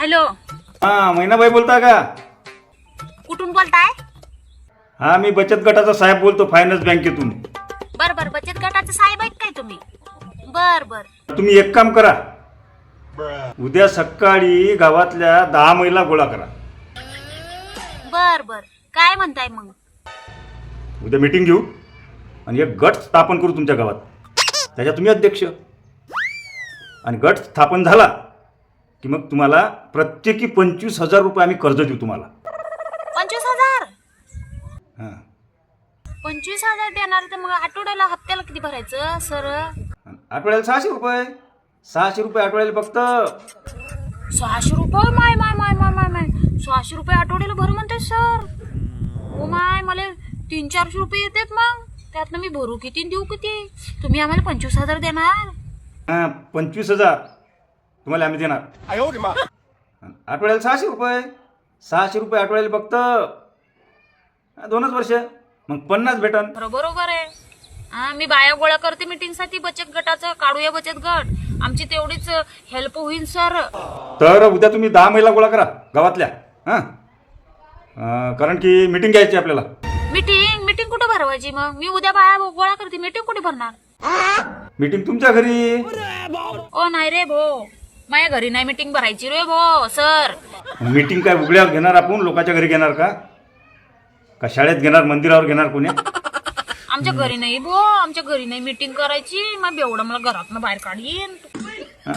Hello. हा महिनाबाई बोलता का? कुठून बोलताय? हा मी बचत गटाचा साहेब बोलतो फायनान्स बँकेतून बर बर बचत गटाचे साहेब आहेत काय तुम्ही? बर बर. तुम्ही एक काम करा. उद्या सकाळी गावातल्या दहा महिला गोळा करा. बर बर. काय म्हणताय मग? उद्या मीटिंग घेऊ आणि एक गट स्थापन करू तुमच्या गावात. त्याच्या तुम्ही अध्यक्ष. आणि गट स्थापन झाला की मग तुम्हाला प्रत्येकी पंचवीस हजार रुपये आम्ही कर्ज देऊ तुम्हाला. पंचवीस हजार? हां. पंचवीस हजार देणार तर मग आठवड्याला हप्त्याला किती भरायचं सर? आठवड्याला सहाशे रुपये. सहाशे रुपये आठवड्याला फक्त. सहाशे रुपये? माय माय माय माय माय माय. सहाशे रुपये आठवड्याला भरू म्हणते सर? हो माय मला तीन चारशे रुपये येतात मग. त्यातनं मी भरू किती आणि देऊ किती? तुम्ही आम्हाला पंचवीस हजार देणार. हां पंचवीस हजार. तुम्हाला आम्ही देणार. आठवड्याला सहाशे रुपये. सहाशे रुपये आठवड्याला फक्त. दोनच वर्ष. मग पन्नास भेटन. बरोबर आहे. मी बाया गोळा करते मीटिंगसाठी बचत गटाचं. काढूया बचत गट. आमची तेवढीच हेल्प होईल सर तर उद्या तुम्ही दहा महिला गोळा करा गावातल्या. हां? कारण की मीटिंग घ्यायची आपल्याला. मीटिंग मीटिंग कुठे भरवायची मग? मी उद्या बाया गोळा करते. मीटिंग कुठे भरणार? मीटिंग तुमच्या घरी. ओ नाही रे भो. माझ्या घरी नाही मीटिंग भरायची रे भो सर. मीटिंग काय उघड्यावर घेणार आपण? लोकांच्या घरी घेणार का? का शाळेत घेणार मंदिरावर घेणार कोणी? आमच्या घरी नाही भो आमच्या घरी नाही मीटिंग करायची. मग एवढं मला घरातनं बाहेर काढीन. हां?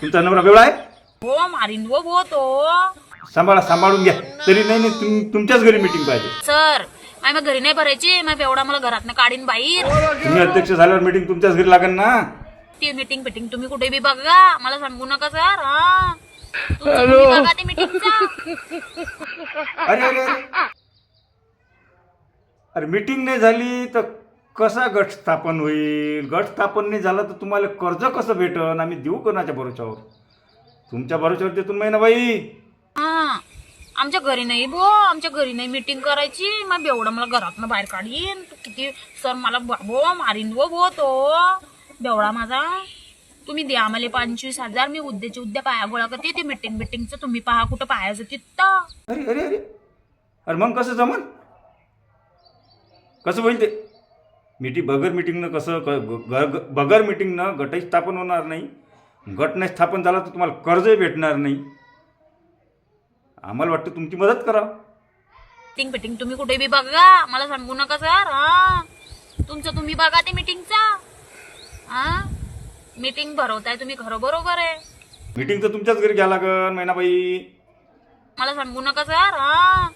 तुमचा नवरा वेगळा आहे? हो मारीन वो भो तो. सांभाळा सांभाळून घ्या. तरी नाही नाही तुम तुमच्याच घरी मीटिंग पाहिजे. सर माझ्या घरी नाही भरायची. मग एवढा मला घरातनं काढीन बाहेर. तुम्ही अध्यक्ष झाल्यावर मीटिंग तुमच्याच घरी लागेल ना? ती मीटिंग फिटिंग तुम्ही कुठे बी बघा. मला सांगू नका सर. हा. तुमचं तुम्ही बघा ते मीटिंगचा अरे अरे अरे. अरे मीटिंग नाही झाली तर कसा गट स्थापन होईल? गट स्थापन नाही झालं तर तुम्हाला कर्ज कसं भेटन? आम्ही देऊ कोणाच्या भरोशावर तुमच्या भरोशावर देतो महिनाबाई हा. आमच्या घरी नाही भो. आमच्या घरी नाही मीटिंग करायची. मग एवढं मला घरातनं बाहेर काढीन. तू किती सर मला भो मारीन वो भो तो. बेवडा माझा. तुम्ही द्या आम्हाला पंचवीस हजार मी उद्याची उद्या पाया गोळा करते. ते मीटिंग बिटिंगचं तुम्ही पहा कुठं पाहायचं तिथं. अरे अरे अरे. अरे मग कसं जमन? कसं होईल ते? मीटिंग बगर मीटिंगनं कसं क- ग- ग- बगर मीटिंगनं गटही स्थापन होणार नाही. गट नाही स्थापन झाला तर तुम्हाला कर्जही भेटणार नाही. आम्हाला वाटतं तुमची मदत करा. मीटिंग बिटिंग तुम्ही कुठे बी बघा. मला सांगू नका सर हा. तुमचं तुम्ही बघा ते मीटिंगचा हा मीटिंग भरवताय तुम्ही खरं बरोबर आहे. मीटिंग तर तुमच्याच घरी घ्या लागन महिनाबाई मला सांगू नका सर हा